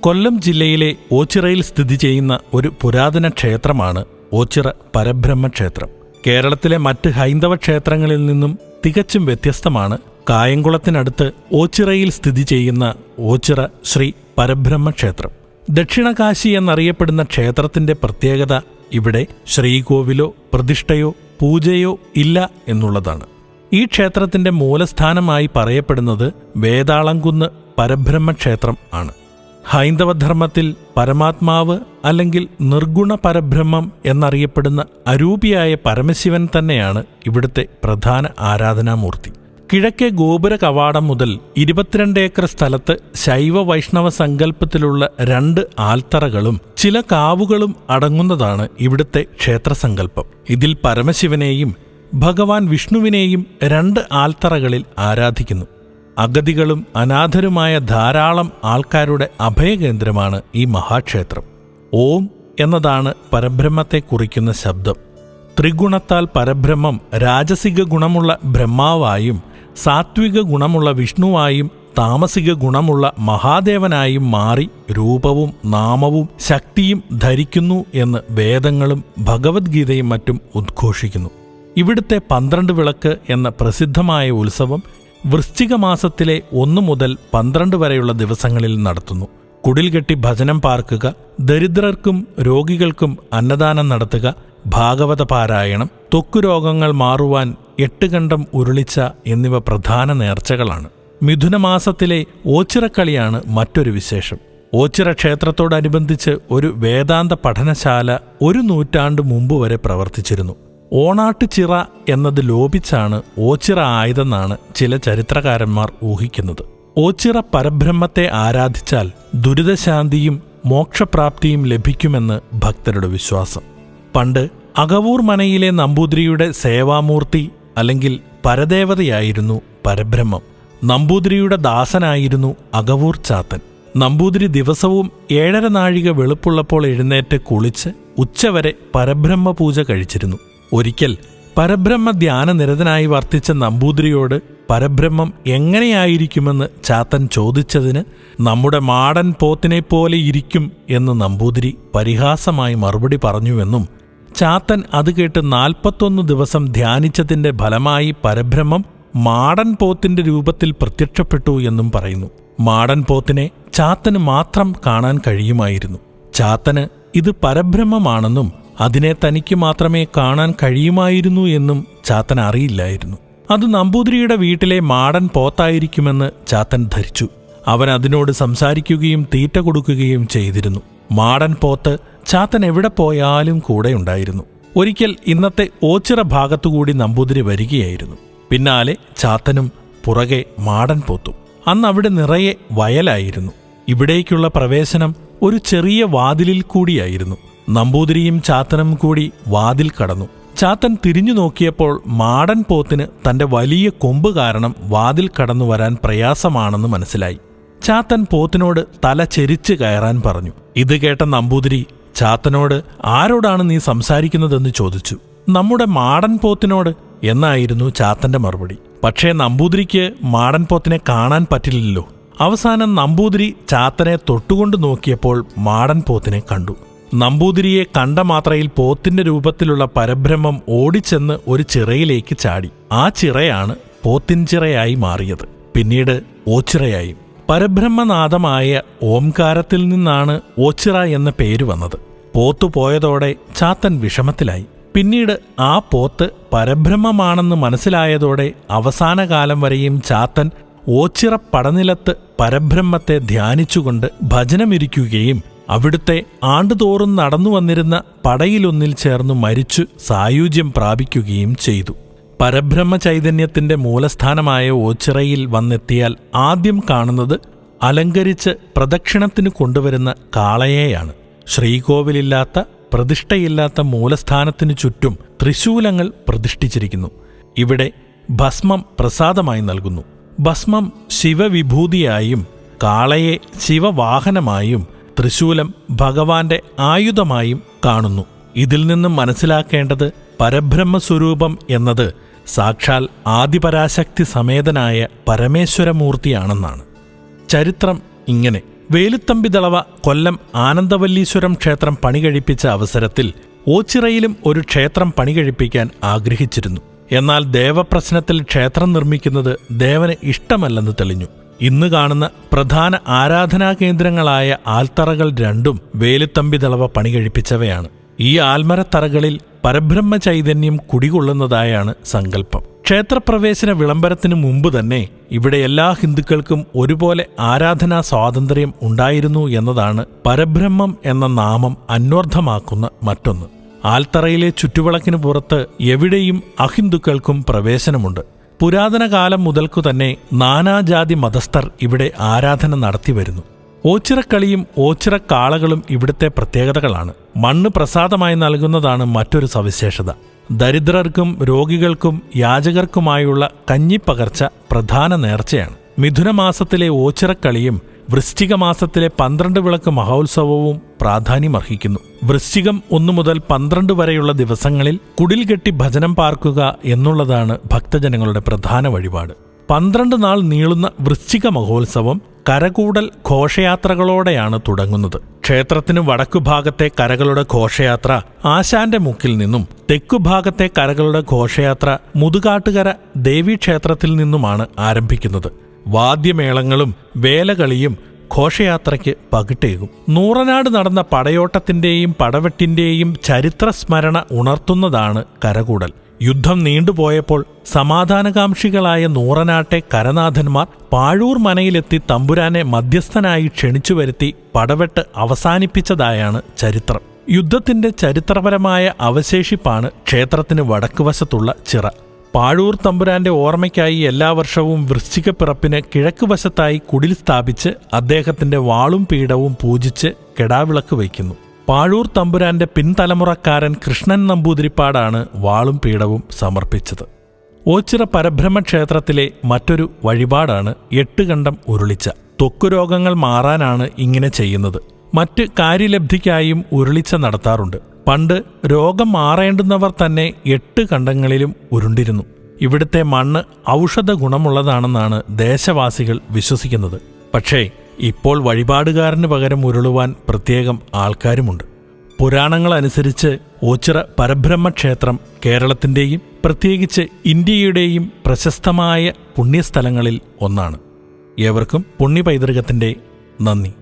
കൊല്ലം ജില്ലയിലെ ഓച്ചിറയിൽ സ്ഥിതി ചെയ്യുന്ന ഒരു പുരാതന ക്ഷേത്രമാണ് ഓച്ചിറ പരബ്രഹ്മ ക്ഷേത്രം. കേരളത്തിലെ മറ്റ് ഹൈന്ദവ ക്ഷേത്രങ്ങളിൽ നിന്നും തികച്ചും വ്യത്യസ്തമാണ് കായംകുളത്തിനടുത്ത് ഓച്ചിറയിൽ സ്ഥിതി ചെയ്യുന്ന ഓച്ചിറ ശ്രീ പരബ്രഹ്മ ക്ഷേത്രം. ദക്ഷിണകാശി എന്നറിയപ്പെടുന്ന ക്ഷേത്രത്തിന്റെ പ്രത്യേകത ഇവിടെ ശ്രീകോവിലോ പ്രതിഷ്ഠയോ പൂജയോ ഇല്ല എന്നുള്ളതാണ്. ഈ ക്ഷേത്രത്തിന്റെ മൂലസ്ഥാനമായി പറയപ്പെടുന്നത് വേതാളംകുന്ന് പരബ്രഹ്മ ക്ഷേത്രം ആണ്. ഹൈന്ദവധർമ്മത്തിൽ പരമാത്മാവ് അല്ലെങ്കിൽ നിർഗുണ പരബ്രഹ്മം എന്നറിയപ്പെടുന്ന അരൂപിയായ പരമശിവൻ തന്നെയാണ് ഇവിടുത്തെ പ്രധാന ആരാധനാമൂർത്തി. കിഴക്കേ ഗോപുര കവാടം മുതൽ ഇരുപത്തിരണ്ട് ഏക്കർ സ്ഥലത്ത് ശൈവ വൈഷ്ണവ സങ്കല്പത്തിലുള്ള രണ്ട് ആൽത്തറകളും ചില കാവുകളും അടങ്ങുന്നതാണ് ഇവിടുത്തെ ക്ഷേത്രസങ്കല്പം. ഇതിൽ പരമശിവനെയും ഭഗവാൻ വിഷ്ണുവിനെയും രണ്ട് ആൽത്തറകളിൽ ആരാധിക്കുന്നു. അഗതികളും അനാഥരുമായ ധാരാളം ആൾക്കാരുടെ അഭയകേന്ദ്രമാണ് ഈ മഹാക്ഷേത്രം. ഓം എന്നതാണ് പരബ്രഹ്മത്തെ കുറിക്കുന്ന ശബ്ദം. ത്രിഗുണത്താൽ പരബ്രഹ്മം രാജസിക ഗുണമുള്ള ബ്രഹ്മാവായും സാത്വിക ഗുണമുള്ള വിഷ്ണുവായും താമസിക ഗുണമുള്ള മഹാദേവനായും മാറി രൂപവും നാമവും ശക്തിയും ധരിക്കുന്നു എന്ന് വേദങ്ങളും ഭഗവത്ഗീതയും മറ്റും ഉദ്ഘോഷിക്കുന്നു. ഇവിടുത്തെ പന്ത്രണ്ട് വിളക്ക് എന്ന പ്രസിദ്ധമായ ഉത്സവം വൃശ്ചിക മാസത്തിലെ ഒന്നു മുതൽ പന്ത്രണ്ട് വരെയുള്ള ദിവസങ്ങളിൽ നടത്തുന്നു. കുടിൽകെട്ടി ഭജനം പാർക്കുക ദരിദ്രർക്കും രോഗികൾക്കും അന്നദാനം നടത്തുക ഭാഗവത പാരായണം ത്വക്കുരോഗങ്ങൾ മാറുവാൻ എട്ടുകണ്ടം ഉരുളിച്ച എന്നിവ പ്രധാന നേർച്ചകളാണ്. മിഥുനമാസത്തിലെ ഓച്ചിറക്കളിയാണ് മറ്റൊരു വിശേഷം. ഓച്ചിറ ക്ഷേത്രത്തോടനുബന്ധിച്ച് ഒരു വേദാന്ത പഠനശാല ഒരു നൂറ്റാണ്ട് മുമ്പ് വരെ പ്രവർത്തിച്ചിരുന്നു. ഓണാട്ടുചിറ എന്നത് ലോപിച്ചാണ് ഓച്ചിറ ആയതെന്നാണ് ചില ചരിത്രകാരന്മാർ ഊഹിക്കുന്നത്. ഓച്ചിറ പരബ്രഹ്മത്തെ ആരാധിച്ചാൽ ദുരിതശാന്തിയും മോക്ഷപ്രാപ്തിയും ലഭിക്കുമെന്ന് ഭക്തരുടെ വിശ്വാസം. പണ്ട് അകവൂർ മനയിലെ നമ്പൂതിരിയുടെ സേവാമൂർത്തി അല്ലെങ്കിൽ പരദേവതയായിരുന്നു പരബ്രഹ്മം. നമ്പൂതിരിയുടെ ദാസനായിരുന്നു അകവൂർ ചാത്തൻ. നമ്പൂതിരി ദിവസവും ഏഴര നാഴിക വെളുപ്പുള്ളപ്പോൾ എഴുന്നേറ്റ് കുളിച്ച് ഉച്ചവരെ പരബ്രഹ്മ പൂജ കഴിച്ചിരുന്നു. ഒരിക്കൽ പരബ്രഹ്മ ധ്യാനനിരതനായി വർത്തിച്ച നമ്പൂതിരിയോട് പരബ്രഹ്മം എങ്ങനെയായിരിക്കുമെന്ന് ചാത്തൻ ചോദിച്ചതിന് നമ്മുടെ മാടൻ പോത്തിനെപ്പോലെ ഇരിക്കും എന്ന് നമ്പൂതിരി പരിഹാസമായി മറുപടി പറഞ്ഞുവെന്നും ചാത്തൻ അത് കേട്ട് നാൽപ്പത്തൊന്ന് ദിവസം ധ്യാനിച്ചതിന്റെ ഫലമായി പരബ്രഹ്മം മാടൻ പോത്തിന്റെ രൂപത്തിൽ പ്രത്യക്ഷപ്പെട്ടു എന്നും പറയുന്നു. മാടൻ പോത്തിനെ ചാത്തന് മാത്രം കാണാൻ കഴിയുമായിരുന്നു. ചാത്തന് ഇത് പരബ്രഹ്മമാണെന്നും അതിനെ തനിക്ക് മാത്രമേ കാണാൻ കഴിയുമായിരുന്നു എന്നും ചാത്തൻ അറിയില്ലായിരുന്നു. അത് നമ്പൂതിരിയുടെ വീട്ടിലെ മാടൻ പോത്തായിരിക്കുമെന്ന് ചാത്തൻ ധരിച്ചു. അവൻ അതിനോട് സംസാരിക്കുകയും തീറ്റ കൊടുക്കുകയും ചെയ്തിരുന്നു. മാടൻ പോത്ത് ചാത്തൻ എവിടെ പോയാലും കൂടെയുണ്ടായിരുന്നു ഒരിക്കൽ ഇന്നത്തെ ഓച്ചിറ ഭാഗത്തുകൂടി നമ്പൂതിരി വരികയായിരുന്നു. പിന്നാലെ ചാത്തനും പുറകെ മാടൻ പോത്തും. അന്ന് അവിടെ നിറയെ വയലായിരുന്നു. ഇവിടേക്കുള്ള പ്രവേശനം ഒരു ചെറിയ വാതിലിൽ കൂടിയായിരുന്നു. നമ്പൂതിരിയും ചാത്തനും കൂടി വാതിൽ കടന്നു. ചാത്തൻ തിരിഞ്ഞു നോക്കിയപ്പോൾ മാടൻ പോത്തിന് തന്റെ വലിയ കൊമ്പ് കാരണം വാതിൽ കടന്നു വരാൻ പ്രയാസമാണെന്ന് മനസ്സിലായി. ചാത്തൻ പോത്തിനോട് തല ചെരിച്ച് കയറാൻ പറഞ്ഞു. ഇത് കേട്ട നമ്പൂതിരി ചാത്തനോട് ആരോടാണ് നീ സംസാരിക്കുന്നതെന്ന് ചോദിച്ചു. നമ്മുടെ മാടൻ പോത്തിനോട് എന്നായിരുന്നു ചാത്തന്റെ മറുപടി. പക്ഷേ നമ്പൂതിരിക്ക് മാടൻ പോത്തിനെ കാണാൻ പറ്റില്ലല്ലോ. അവസാനം നമ്പൂതിരി ചാത്തനെ തൊട്ടുകൊണ്ട് നോക്കിയപ്പോൾ മാടൻ പോത്തിനെ കണ്ടു. നമ്പൂതിരിയെ കണ്ട മാത്രയിൽ പോത്തിന്റെ രൂപത്തിലുള്ള പരബ്രഹ്മം ഓടിച്ചെന്ന് ഒരു ചിറയിലേക്ക് ചാടി. ആ ചിറയാണ് പോത്തിൻ ചിറയായി മാറിയത്. പിന്നീട് ഓച്ചിറയായി. പരബ്രഹ്മനാഥമായ ഓംകാരത്തിൽ നിന്നാണ് ഓച്ചിറ എന്ന പേര് വന്നത്. പോത്തു പോയതോടെ ചാത്തൻ വിഷമത്തിലായി. പിന്നീട് ആ പോത്ത് പരബ്രഹ്മമാണെന്ന് മനസ്സിലായതോടെ അവസാന കാലം വരെയും ചാത്തൻ ഓച്ചിറ പടനിലത്ത് പരബ്രഹ്മത്തെ ധ്യാനിച്ചുകൊണ്ട് ഭജനമിരിക്കുകയും അവിടുത്തെ ആണ്ടുതോറും നടന്നു വന്നിരുന്ന പടയിലൊന്നിൽ ചേർന്നു മരിച്ചു സായുജ്യം പ്രാപിക്കുകയും ചെയ്തു. പരബ്രഹ്മ ചൈതന്യത്തിന്റെ മൂലസ്ഥാനമായ ഓച്ചിറയിൽ വന്നെത്തിയാൽ ആദ്യം കാണുന്നത് അലങ്കരിച്ച് പ്രദക്ഷിണത്തിന് കൊണ്ടുവരുന്ന കാളയെയാണ്. ശ്രീകോവിലില്ലാത്ത പ്രതിഷ്ഠയില്ലാത്ത മൂലസ്ഥാനത്തിനു ചുറ്റും ത്രിശൂലങ്ങൾ പ്രതിഷ്ഠിച്ചിരിക്കുന്നു. ഇവിടെ ഭസ്മം പ്രസാദമായി നൽകുന്നു. ഭസ്മം ശിവവിഭൂതിയായും കാളയെ ശിവവാഹനമായും തൃശൂലം ഭഗവാന്റെ ആയുധമായും കാണുന്നു. ഇതിൽ നിന്നും മനസ്സിലാക്കേണ്ടത് പരബ്രഹ്മസ്വരൂപം എന്നത് സാക്ഷാൽ ആദിപരാശക്തി സമേതനായ പരമേശ്വരമൂർത്തിയാണെന്നാണ്. ചരിത്രം ഇങ്ങനെ. വേലുത്തമ്പിതളവ കൊല്ലം ആനന്ദവല്ലീശ്വരം ക്ഷേത്രം പണികഴിപ്പിച്ച അവസരത്തിൽ ഓച്ചിറയിലും ഒരു ക്ഷേത്രം പണികഴിപ്പിക്കാൻ ആഗ്രഹിച്ചിരുന്നു. എന്നാൽ ദേവപ്രശ്നത്തിൽ ക്ഷേത്രം നിർമ്മിക്കുന്നത് ദേവന് ഇഷ്ടമല്ലെന്ന് തെളിഞ്ഞു. ഇന്ന് കാണുന്ന പ്രധാന ആരാധനാ കേന്ദ്രങ്ങളായ ആൽത്തറകൾ രണ്ടും വേലുത്തമ്പി തളവ പണി പണികഴിപ്പിച്ചവയാണ് ഈ ആൽമരത്തറകളിൽ പരബ്രഹ്മ ചൈതന്യം കുടികൊള്ളുന്നതായാണ് സങ്കല്പം. ക്ഷേത്രപ്രവേശന വിളംബരത്തിനു മുമ്പ് തന്നെ ഇവിടെ എല്ലാ ഹിന്ദുക്കൾക്കും ഒരുപോലെ ആരാധനാ സ്വാതന്ത്ര്യം ഉണ്ടായിരുന്നു എന്നതാണ് പരബ്രഹ്മം എന്ന നാമം അന്വർത്ഥമാക്കുന്ന മറ്റൊന്ന്. ആൽത്തറയിലെ ചുറ്റുവിളക്കിന് പുറത്ത് എവിടെയും അഹിന്ദുക്കൾക്കും പ്രവേശനമുണ്ട്. പുരാതന കാലം മുതൽക്കു തന്നെ നാനാജാതി മതസ്ഥർ ഇവിടെ ആരാധന നടത്തിവരുന്നു ഓച്ചിറക്കളിയും ഓച്ചിറക്കാളകളും ഇവിടുത്തെ പ്രത്യേകതകളാണ്. മണ്ണ് പ്രസാദമായി നൽകുന്നതാണ് മറ്റൊരു സവിശേഷത. ദരിദ്രർക്കും രോഗികൾക്കും യാചകർക്കുമായുള്ള കഞ്ഞിപ്പകർച്ച പ്രധാന നേർച്ചയാണ്. മിഥുനമാസത്തിലെ ഓച്ചിറക്കളിയും വൃശ്ചിക മാസത്തിലെ പന്ത്രണ്ട് വിളക്ക് മഹോത്സവവും പ്രാധാന്യമർഹിക്കുന്നു. വൃശ്ചികം ഒന്നു മുതൽ പന്ത്രണ്ട് വരെയുള്ള ദിവസങ്ങളിൽ കുടിൽ കെട്ടി ഭജനം പാർക്കുക എന്നുള്ളതാണ് ഭക്തജനങ്ങളുടെ പ്രധാന വഴിപാട്. പന്ത്രണ്ട് നാൾ നീളുന്ന വൃശ്ചിക മഹോത്സവം കരകൂടൽ ഘോഷയാത്രകളോടെയാണ് തുടങ്ങുന്നത്. ക്ഷേത്രത്തിന് വടക്കുഭാഗത്തെ കരകളുടെ ഘോഷയാത്ര ആശാന്റെ മുക്കിൽ നിന്നും തെക്കുഭാഗത്തെ കരകളുടെ ഘോഷയാത്ര മുതുകാട്ടുകര ദേവീക്ഷേത്രത്തിൽ നിന്നുമാണ് ആരംഭിക്കുന്നത്. വാദ്യമേളങ്ങളും വേലകളിയും ഘോഷയാത്രയ്ക്ക് പകിട്ടേകും. നൂറനാട് നടന്ന പടയോട്ടത്തിന്റെയും പടവെട്ടിന്റെയും ചരിത്രസ്മരണ ഉണർത്തുന്നതാണ് കരകൂടൽ. യുദ്ധം നീണ്ടുപോയപ്പോൾ സമാധാനകാംക്ഷികളായ നൂറനാട്ടെ കരനാഥന്മാർ പാഴൂർ മനയിലെത്തി തമ്പുരാനെ മധ്യസ്ഥനായി ക്ഷണിച്ചു വരുത്തി പടവെട്ട് അവസാനിപ്പിച്ചതായാണ് ചരിത്രം. യുദ്ധത്തിന്റെ ചരിത്രപരമായ അവശേഷിപ്പാണ് ക്ഷേത്രത്തിന് വടക്കുവശത്തുള്ള ചിറ. പാഴൂർ തമ്പുരാന്റെ ഓർമ്മയ്ക്കായി എല്ലാ വർഷവും വൃശ്ചികപ്പിറപ്പിന് കിഴക്കുവശത്തായി കുടിൽ സ്ഥാപിച്ച് അദ്ദേഹത്തിന്റെ വാളും പീഠവും പൂജിച്ച് കെടാവിളക്ക് വയ്ക്കുന്നു. പാഴൂർ തമ്പുരാന്റെ പിൻതലമുറക്കാരൻ കൃഷ്ണൻ നമ്പൂതിരിപ്പാടാണ് വാളും പീഠവും സമർപ്പിച്ചത്. ഓച്ചിറ പരബ്രഹ്മ ക്ഷേത്രത്തിലെ മറ്റൊരു വഴിപാടാണ് എട്ടുകണ്ടം ഉരുളിച്ച. ത്വക്കുരോഗങ്ങൾ മാറാനാണ് ഇങ്ങനെ ചെയ്യുന്നത്. മറ്റ് കാര്യലബ്ധിക്കായും ഉരുളിച്ച നടത്താറുണ്ട്. പണ്ട് രോഗം മാറേണ്ടുന്നവർ തന്നെ എട്ട് കണ്ടങ്ങളിലും ഉരുണ്ടിരുന്നു. ഇവിടുത്തെ മണ്ണ് ഔഷധ ഗുണമുള്ളതാണെന്നാണ് ദേശവാസികൾ വിശ്വസിക്കുന്നത്. പക്ഷേ ഇപ്പോൾ വഴിപാടുകാരന് പകരം ഉരുളുവാൻ പ്രത്യേകം ആൾക്കാരുമുണ്ട്. പുരാണങ്ങളനുസരിച്ച് ഓച്ചിറ പരബ്രഹ്മക്ഷേത്രം കേരളത്തിന്റെയും പ്രത്യേകിച്ച് ഇന്ത്യയുടെയും പ്രശസ്തമായ പുണ്യസ്ഥലങ്ങളിൽ ഒന്നാണ്. ഏവർക്കും പുണ്യപൈതൃകത്തിന്റെ നന്ദി.